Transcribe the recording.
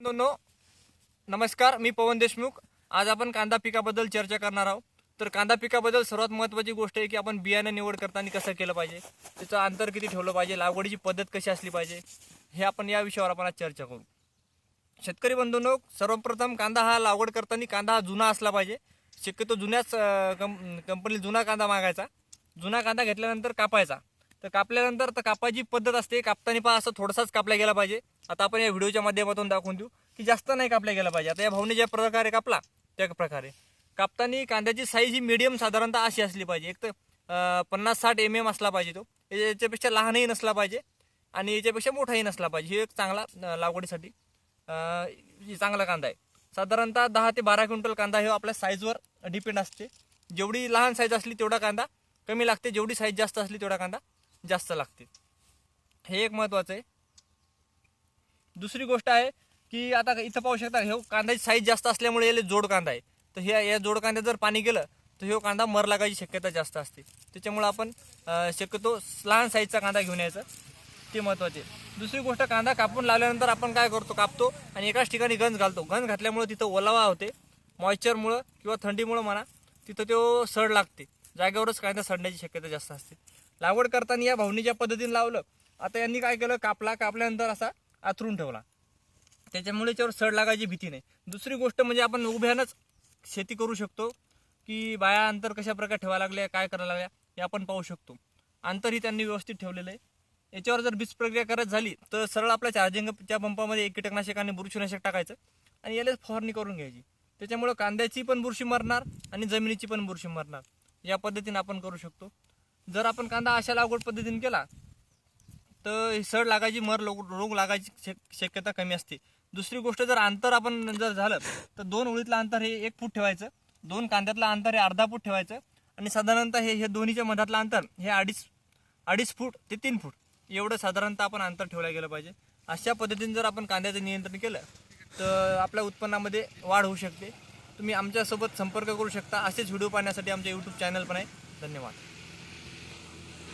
No नमस्कार मी पवन देशमुख. आज आपण कांदा पिकाबद्दल चर्चा करणार आहोत. तर कांदा पिकाबद्दल सर्वात महत्त्वाची गोष्ट आहे की आपण बियाणं निवड करताना कसं केलं पाहिजे त्याचं अंतर किती ठेवलं पाहिजे लागवडीची पद्धत कशी असली पाहिजे हे आपण या विषयावर आपण आज चर्चा करू. शेतकरी बंधूंनो सर्वप्रथम कांदा हा लागवड करताना कांदा हा जुना असला पाहिजे. शक्यतो जुन्याच कं कंपनी जुना कांदा मागायचा. जुना कांदा घेतल्यानंतर कापायचा. तर कापल्यानंतर तर कापायची पद्धत असते कापताना पहा असं थोडासाच कापला गेला पाहिजे. आता आपण या व्हिडिओच्या माध्यमातून दाखवून देऊ की जास्त नाही कापला गेला पाहिजे. आता या भाऊने ज्या प्रकारे कापला त्या प्रकारे. कापताना कांद्याची साईज ही मिडियम साधारणतः अशी असली पाहिजे. एक तर पन्नास साठ एम एम असला पाहिजे तो. याच्यापेक्षा लहानही नसला पाहिजे आणि याच्यापेक्षा मोठाही नसला पाहिजे. हे एक चांगला लागवडीसाठी चांगला कांदा आहे. साधारणतः दहा ते बारा क्विंटल कांदा हे आपल्या साईजवर डिपेंड असते. जेवढी लहान साईज असली तेवढा कांदा कमी लागते. जेवढी साईज जास्त असली तेवढा कांदा जास्त लागते. हे एक महत्त्वाचं आहे. दुसरी गोष्ट आहे की आता इथं पाहू शकता हे कांद्याची साईज जास्त असल्यामुळे याला जोड कांदा आहे. तर ह्या या जोड कांद्यात जर पाणी गेलं तर हे कांदा मर लागायची शक्यता जास्त असते. त्याच्यामुळं आपण शक्यतो लहान साईजचा कांदा घेऊन यायचा. ते महत्त्वाचे दुसरी गोष्ट कांदा कापून लावल्यानंतर आपण काय करतो कापतो आणि एकाच ठिकाणी गंज घालतो. गंज घातल्यामुळं तिथं ओलावा होते. मॉइश्चरमुळं किंवा थंडीमुळं म्हणा तिथं तो सड लागते. जागेवरच कांदा सडण्याची शक्यता जास्त असते. लागवड करताना या भावनीच्या पद्धतीने लावलं आता यांनी काय केलं कापला. कापल्यानंतर असा आथरून ठेवला. त्याच्यामुळे त्याच्यावर सड लागायची भीती नाही. दुसरी गोष्ट म्हणजे आपण उभ्यानंच शेती करू शकतो की बाया अंतर कशा प्रकारे ठेवायला लागल्या काय करायला लागल्या हे आपण पाहू शकतो. अंतरही त्यांनी व्यवस्थित ठेवलेलं आहे. याच्यावर जर बीज प्रक्रिया करत झाली तर सरळ आपल्या चार्जिंगच्या पंपामध्ये एक कीटकनाशक आणि बुरशीनाशक टाकायचं आणि याला फवारणी करून घ्यायची. त्याच्यामुळं कांद्याची पण बुरशी मरणार आणि जमिनीची पण बुरशी मरणार. या पद्धतीने आपण करू शकतो. जर आपण कांदा अशा लागवड पद्धतीने केला तर सड लागायची मर रोग लागायची शक- शक्यता कमी असते. दुसरी गोष्ट जर अंतर आपण जर झालं तर दोन ओळीतलं अंतर हे एक फूट ठेवायचं. दोन कांद्यातलं अंतर हे अर्धा फूट ठेवायचं. आणि साधारणतः हे हे दोन्हीच्या मधातलं अंतर हे अडीच अडीच फूट ते तीन फूट. एवढं साधारणतः आपण अंतर ठेवलं गेलं पाहिजे. अशा पद्धतीने जर आपण कांद्याचं नियंत्रण केलं तर आपल्या उत्पन्नामध्ये वाढ होऊ शकते. तुम्ही आमच्यासोबत संपर्क करू शकता. असेच व्हिडिओ पाहण्यासाठी आमच्या यूट्यूब चॅनल पण आहे. धन्यवाद.